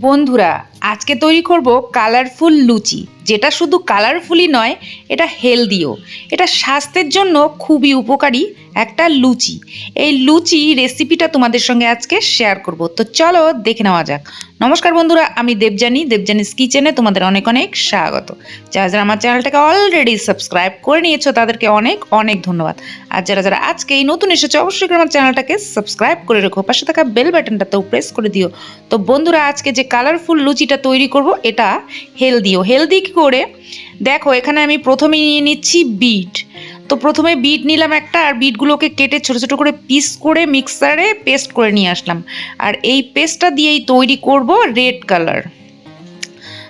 বন্ধুরা আজকে তৈরি করব কালারফুল লুচি। যেটা শুধু কালারফুলই নয়, এটা হেলদিও এটা স্বাস্থ্যের জন্য খুবই উপকারী একটা লুচি। এই লুচি রেসিপিটা তোমাদের সঙ্গে আজকে শেয়ার করব। তো চলো দেখে নেওয়া যাক। নমস্কার বন্ধুরা, আমি দেবজানি দেবজানিস কিচেনে তোমাদের অনেক অনেক স্বাগত। যারা যারা আমার চ্যানেলটাকে অলরেডি সাবস্ক্রাইব করে নিয়েছো, তাদেরকে অনেক অনেক ধন্যবাদ। আর যারা যারা আজকে এই নতুন এসেছ, অবশ্যই আমার চ্যানেলটাকে সাবস্ক্রাইব করে রেখো। পাশে থাকা বেল বাটনটাতেও প্রেস করে দিও। তো বন্ধুরা, আজকে যে কালারফুল লুচিটা তৈরি করব, এটা হেলদিও হেলদি করে, দেখো এখানে আমি প্রথমে নিয়ে নিচ্ছি বিট তো প্রথমে বিট নিলাম একটা আর বিটগুলোকে কেটে ছোট ছোট করে পিস করে মিক্সারে পেস্ট করে নিয়ে আসলাম। আর এই পেস্টটা দিয়েই তৈরি করব রেড কালার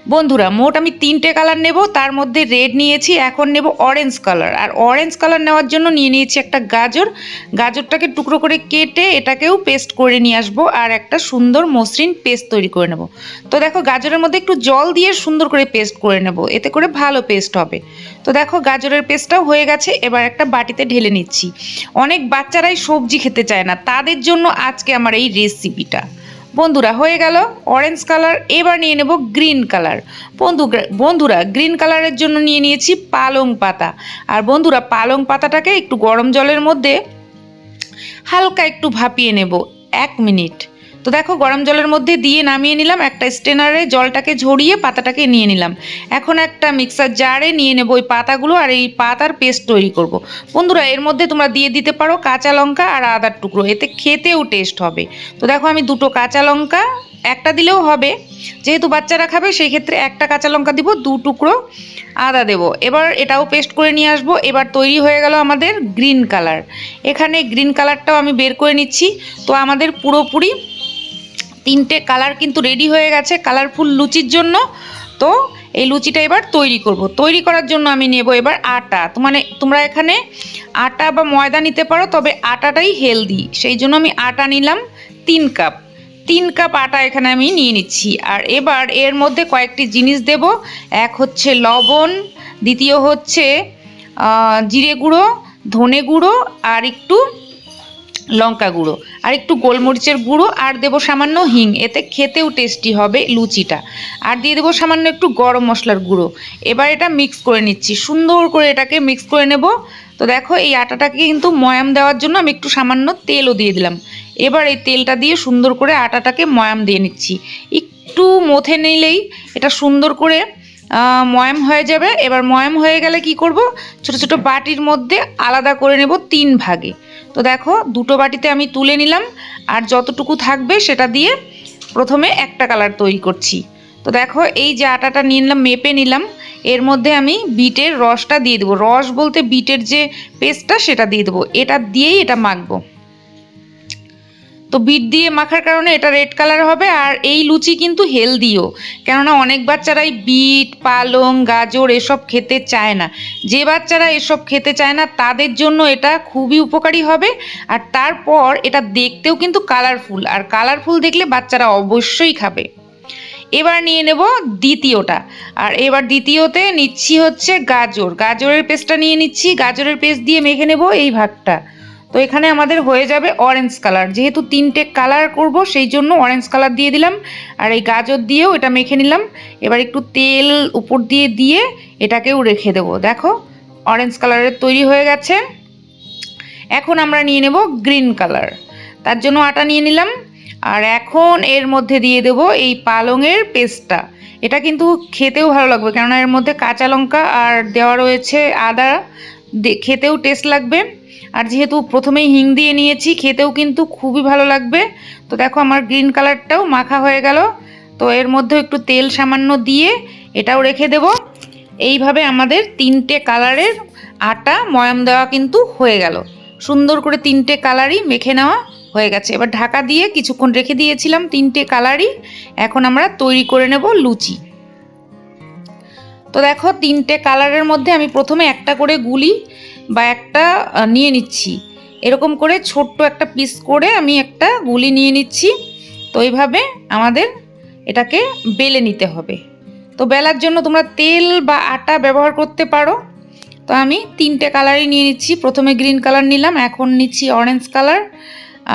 বন্ধুরা, মোট আমি তিনটে কালার নেব, তার মধ্যে রেড নিয়েছি, এখন নেব অরেঞ্জ কালার আর অরেঞ্জ কালার নেওয়ার জন্য নিয়ে নিয়েছি একটা গাজর। গাজরটাকে টুকরো করে কেটে এটাকেও পেস্ট করে নিয়ে আসব, আর একটা সুন্দর মসৃণ পেস্ট তৈরি করে নেব। তো দেখো, গাজরের মধ্যে একটু জল দিয়ে সুন্দর করে পেস্ট করে নেব, এতে করে ভালো পেস্ট হবে। তো দেখো, গাজরের পেস্টটাও হয়ে গেছে, এবার একটা বাটিতে ঢেলে নিচ্ছি। অনেক বাচ্চারাই সবজি খেতে চায় না, তাদের জন্য আজকে আমার এই রেসিপিটা বন্ধুরা, হয়ে গেল অরেঞ্জ কালার এবার নিয়ে নেব গ্রিন কালার বন্ধু, বন্ধুরা গ্রিন কালারের জন্য নিয়ে নিয়েছি পালং পাতা। আর বন্ধুরা, পালং পাতাটাকে একটু গরম জলের মধ্যে হালকা একটু ভাপিয়ে নেব, এক মিনিট। তো দেখো, গরম জলের মধ্যে দিয়ে নামিয়ে নিলাম একটা স্টেনারে, জলটাকে ঝরিয়ে পাতাটাকে নিয়ে নিলাম। এখন একটা মিক্সার জারে নিয়ে নেব ওই পাতাগুলো আর এই পাতার পেস্ট তৈরি করব। বন্ধুরা, এর মধ্যে তোমরা দিয়ে দিতে পারো কাঁচা লঙ্কা আর আদার টুকরো, এতে খেতেও টেস্ট হবে। তো দেখো, আমি দুটো কাঁচা লঙ্কা, একটা দিলেও হবে। যেহেতু বাচ্চারা খাবে সেই ক্ষেত্রে একটা কাঁচা লঙ্কা দিব, দু টুকরো আদা দেব। এবার এটাও পেস্ট করে নিয়ে আসব। এবার তৈরি হয়ে গেল আমাদের গ্রিন কালার। এখানে গ্রিন কালারটাও আমি বের করে নিচ্ছি। তো আমাদের পুরোপুরি তিনটে কালার কিন্তু রেডি হয়ে গেছে কালারফুল লুচির জন্য। তো এই লুচিটা এবার তৈরি করব। তৈরি করার জন্য আমি নেব এবার আটা। মানে তোমরা এখানে আটা বা ময়দা নিতে পারো, তবে আটাটাই হেলদি সেই জন্য আমি আটা নিলাম তিন কাপ তিন কাপ আটা এখানে আমি নিয়ে নিচ্ছি। আর এবার এর মধ্যে কয়েকটি জিনিস দেব। এক হচ্ছে লবণ, দ্বিতীয় হচ্ছে জিরে গুঁড়ো, ধনে গুঁড়ো, আর একটু লঙ্কা গুঁড়ো। আর একটু গোলমরিচের গুঁড়ো আর দেবো সামান্য হিং। এতে খেতেও টেস্টি হবে লুচিটা। আর দিয়ে দেবো সামান্য একটু গরম মশলার গুঁড়ো। এবার এটা মিক্স করে নিচ্ছি। সুন্দর করে এটাকে মিক্স করে নেব। তো দেখো, এই আটাটাকে কিন্তু ময়াম দেওয়ার জন্য আমি একটু সামান্য তেলও দিয়ে দিলাম। এবার এই তেলটা দিয়ে সুন্দর করে আটাটাকে ময়াম দিয়ে নিচ্ছি। একটু মথে নিলেই এটা সুন্দর করে ময়াম হয়ে যাবে। এবার ময়াম হয়ে গেলে কি করব? ছোট ছোট বাটির মধ্যে আলাদা করে নেব তিন ভাগে। তো দেখো, দুটো বাটিতে আমি তুলে নিলাম, আর যতটুকু থাকবে সেটা দিয়ে প্রথমে একটা কালার তৈরি করছি। তো দেখো, এই যে আটাটা নিয়ে নিলাম, মেপে নিলাম, এর মধ্যে আমি বিটের রসটা দিয়ে দেবো। রস বলতে বিটের যে পেস্টটা সেটা দিয়ে দেবো। এটা দিয়েই এটা মাখবো। তো বিট দিয়ে মাখার কারণে এটা রেড কালার হবে আর এই লুচি কিন্তু হেলদিও। কেননা অনেক বাচ্চারাই বিট, পালং, গাজর এসব খেতে চায় না। যে বাচ্চারা এসব খেতে চায় না, তাদের জন্য এটা খুবই উপকারী হবে আর তারপর এটা দেখতেও কিন্তু কালারফুল আর কালারফুল দেখলে বাচ্চারা অবশ্যই খাবে। এবার নিয়ে নেব দ্বিতীয়টা আর এবার দ্বিতীয়তে নিচ্ছি হচ্ছে গাজর। গাজরের পেস্টটা নিয়ে নিচ্ছি। গাজরের পেস্ট দিয়ে মেখে নেব এই ভাগটা তো এখানে আমাদের হয়ে যাবে অরেঞ্জ কালার যেহেতু তিনটে কালার করব, সেই জন্য অরেঞ্জ কালার দিয়ে দিলাম। আর এই গাজর দিয়েও এটা মেখে নিলাম। এবার একটু তেল উপর দিয়ে দিয়ে এটাকেও রেখে দেবো। দেখো অরেঞ্জ কালারের তৈরি হয়ে গেছে। এখন আমরা নিয়ে নেব গ্রিন কালার তার জন্য আটা নিয়ে নিলাম। আর এখন এর মধ্যে দিয়ে দেব এই পালংয়ের পেস্টটা। এটা কিন্তু খেতেও ভালো লাগবে, কেননা এর মধ্যে কাঁচা লঙ্কা আর দেওয়া রয়েছে আদা। খেতেও টেস্ট লাগবে। আর যেহেতু প্রথমেই হিং দিয়ে নিয়েছি, খেতেও কিন্তু খুবই ভালো লাগবে। তো দেখো আমার গ্রিন কালারটাও মাখা হয়ে গেল। তো এর মধ্যে একটু তেল সামান্য দিয়ে এটাও রেখে দেব। এইভাবে আমাদের তিনটে কালারের আটা ময়াম দেওয়া কিন্তু হয়ে গেল। সুন্দর করে তিনটে কালারই মেখে নেওয়া হয়ে গেছে। এবার ঢাকা দিয়ে কিছুক্ষণ রেখে দিয়েছিলাম তিনটে কালারই। এখন আমরা তৈরি করে নেব লুচি। তো দেখো তিনটে কালারের মধ্যে আমি প্রথমে একটা করে গুলি বা একটা নিয়ে নিচ্ছি। এরকম করে ছোট্ট একটা পিস করে আমি একটা গুলি নিয়ে নিচ্ছি। তো এইভাবে আমাদের এটাকে বেলে নিতে হবে। তো বেলার জন্য তোমরা তেল বা আটা ব্যবহার করতে পারো। তো আমি তিনটে কালারই নিয়ে নিচ্ছি। প্রথমে গ্রিন কালার নিলাম, এখন নিচ্ছি অরেঞ্জ কালার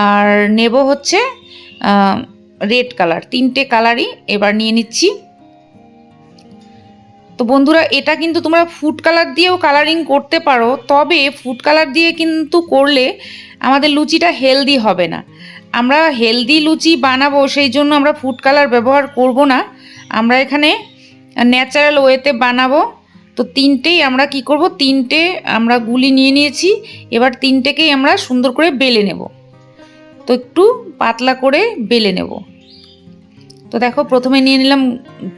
আর নেব হচ্ছে রেড কালার তিনটে কালারই এবার নিয়ে নিচ্ছি। তো বন্ধুরা, এটা কিন্তু তোমরা ফুড কালার দিয়েও কালারিং করতে পারো, তবে ফুড কালার দিয়ে কিন্তু করলে আমাদের লুচিটা হেলদি হবে না। আমরা হেলদি লুচি বানাবো, সেই জন্য আমরা ফুড কালার ব্যবহার করব না। আমরা এখানে ন্যাচারাল ওয়েতে বানাবো। তো তিনটেই আমরা কি করব? তিনটে আমরা গুলি নিয়ে নিয়েছি, এবার তিনটেকেই আমরা সুন্দর করে বেলে নেব। তো একটু পাতলা করে বেলে নেব। তো দেখো, প্রথমে নিয়ে নিলাম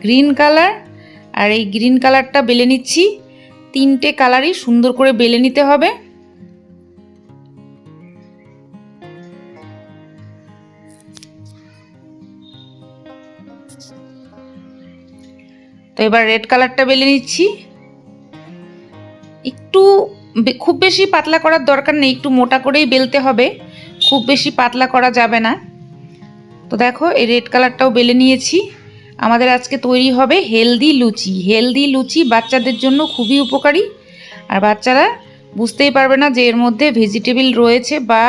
গ্রিন কালার আর এই গ্রিন কালারটা বেলে নিচ্ছি। তিনটে কালারই সুন্দর করে বেলে নিতে হবে। তো এবার রেড কালারটা বেলে নিচ্ছি। একটু খুব বেশি পাতলা করার দরকার নেই, একটু মোটা করেই বেলতে হবে। খুব বেশি পাতলা করা যাবে না। তো দেখো, এই রেড কালারটাও বেলে নিয়েছি। আমাদের আজকে তৈরি হবে হেলদি লুচি। হেলদি লুচি বাচ্চাদের জন্য খুবই উপকারী। আর বাচ্চারা বুঝতেই পারবে না যে এর মধ্যে ভেজিটেবল রয়েছে বা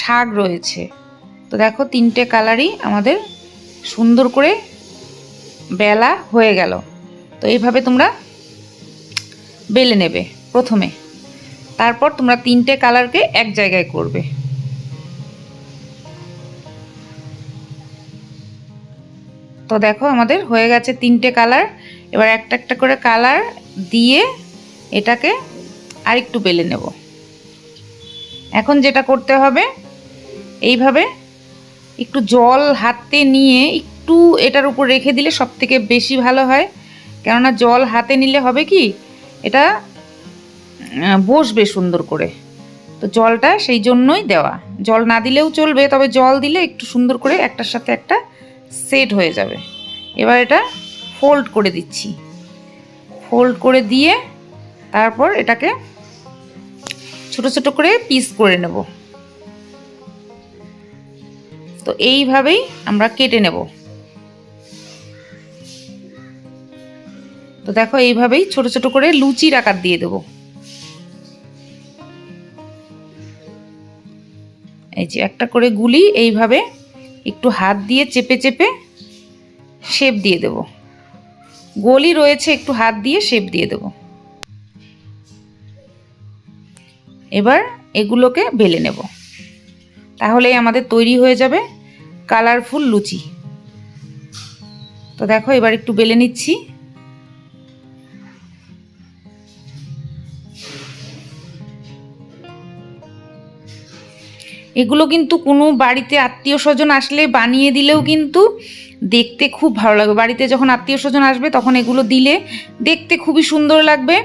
শাক রয়েছে। তো দেখো তিনটে কালারই আমাদের সুন্দর করে বেলা হয়ে গেল। তো এইভাবে তোমরা বেলে নেবে প্রথমে। তারপর তোমরা তিনটে কালারকে এক জায়গায় করবে। তো দেখো আমাদের হয়ে গেছে তিনটে কালার। এবার একটা একটা করে কালার দিয়ে এটাকে আরেকটু বেলে নেব। এখন যেটা করতে হবে, এইভাবে একটু জল হাতে নিয়ে একটু এটার উপর রেখে দিলে সব থেকে বেশি ভালো হয়। কেননা জল হাতে নিলে হবে কি, এটা বসবে সুন্দর করে। তো জলটা সেই জন্যই দেওয়া। জল না দিলেও চলবে, তবে জল দিলে একটু সুন্দর করে একটার সাথে একটা সেট হয়ে যাবে। এবার এটা ফোল্ড করে দিচ্ছি। ফোল্ড করে দিয়ে তারপর এটাকে ছোট ছোট করে পিস করে নেব। তো এইভাবেই আমরা কেটে নেব। তো দেখো এইভাবেই ছোট ছোট করে লুচির আকার দিয়ে দেবো। এই যে একটা করে গুলি এইভাবে একটু হাত দিয়ে চেপে চেপে শেপ দিয়ে দেব। গলি রয়েছে, একটু হাত দিয়ে শেপ দিয়ে দেব। এবার এগুলোকে বেলে নেব। তাহলেই আমাদের তৈরি হয়ে যাবে কালারফুল লুচি। তো দেখো, এবার একটু বেলে নিচ্ছি। এগুলো কিন্তু কোনো বাড়িতে আত্মীয় স্বজন আসলে বানিয়ে দিলেও কিন্তু দেখতে খুব ভালো লাগবে। বাড়িতে যখন আত্মীয় স্বজন আসবে তখন এগুলো দিলে দেখতে খুবই সুন্দর লাগবে।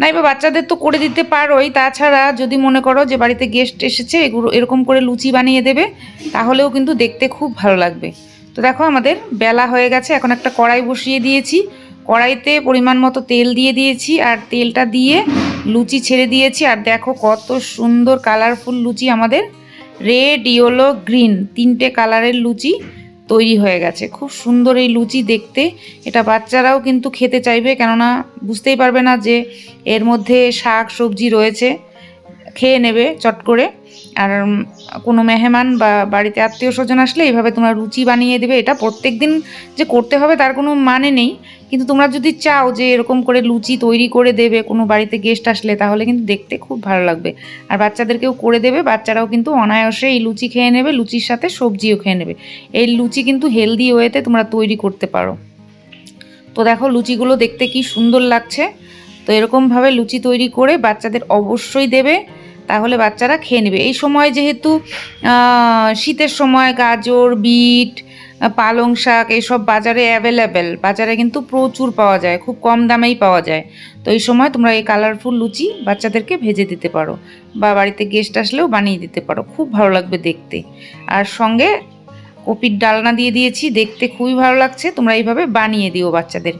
নাই বা বাচ্চাদের তো করে দিতে পারোই। তাছাড়া যদি মনে করো যে বাড়িতে গেস্ট এসেছে, এগুলো এরকম করে লুচি বানিয়ে দেবে, তাহলেও কিন্তু দেখতে খুব ভালো লাগবে। তো দেখো আমাদের বেলা হয়ে গেছে। এখন একটা কড়াই বসিয়ে দিয়েছি। কড়াইতে পরিমাণ মতো তেল দিয়ে দিয়েছি আর তেলটা দিয়ে লুচি ছেড়ে দিয়েছি। আর দেখো কত সুন্দর কালারফুল লুচি আমাদের রেড ইয়েলো গ্রিন তিনটে কালারের লুচি তৈরি হয়ে গেছে। খুব সুন্দর এই লুচি দেখতে। এটা বাচ্চারাও কিন্তু খেতে চাইবে কেননা বুঝতেই পারবে না যে এর মধ্যে শাক সবজি রয়েছে। খেয়ে নেবে চট করে। আর কোনো মেহমান বা বাড়িতে আত্মীয় স্বজন আসলে এইভাবে তোমরা লুচি বানিয়ে দেবে। এটা প্রত্যেক দিন যে করতে হবে তার কোনো মানে নেই। কিন্তু তোমরা যদি চাও যে এরকম করে লুচি তৈরি করে দেবে, কোনো বাড়িতে গেস্ট আসলে, তাহলে কিন্তু দেখতে খুব ভালো লাগবে। আর বাচ্চাদেরকেও করে দেবে, বাচ্চারাও কিন্তু অনায়াসে এই লুচি খেয়ে নেবে, লুচির সাথে সবজিও খেয়ে নেবে। এই লুচি কিন্তু হেলদি ওয়েতে তোমরা তৈরি করতে পারো। তো দেখো লুচিগুলো দেখতে কি সুন্দর লাগছে। তো এরকমভাবে লুচি তৈরি করে বাচ্চাদের অবশ্যই দেবে, তাহলে বাচ্চারা খেয়ে নেবে। এই সময় যেহেতু শীতের সময় গাজর, বিট পালং শাক এইসব বাজারে অ্যাভেলেবেল বাজারে কিন্তু প্রচুর পাওয়া যায়, খুব কম দামেই পাওয়া যায়। তো এই সময় তোমরা এই কালারফুল লুচি বাচ্চাদেরকে ভেজে দিতে পারো বা বাড়িতে গেস্ট আসলেও বানিয়ে দিতে পারো, খুব ভালো লাগবে দেখতে। আর সঙ্গে কপির ডালনা দিয়ে দিয়েছি, দেখতে খুবই ভালো লাগছে, তোমরা এইভাবে বানিয়ে দিও বাচ্চাদের।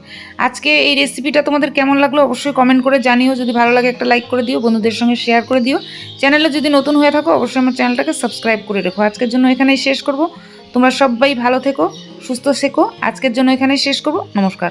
আজকে এই রেসিপিটা তোমাদের কেমন লাগল অবশ্যই কমেন্ট করে জানিও, যদি ভালো লাগে একটা লাইক করে দিও, বন্ধুদের সঙ্গে শেয়ার করে দিও। চ্যানেলে যদি নতুন হয়ে থাকো, অবশ্যই আমার চ্যানেলটাকে সাবস্ক্রাইব করে রেখো। আজকের জন্য এখানেই শেষ করব। তোমরা সবাই ভালো থেকো সুস্থ শেখো আজকের জন্য এখানে শেষ করব। নমস্কার।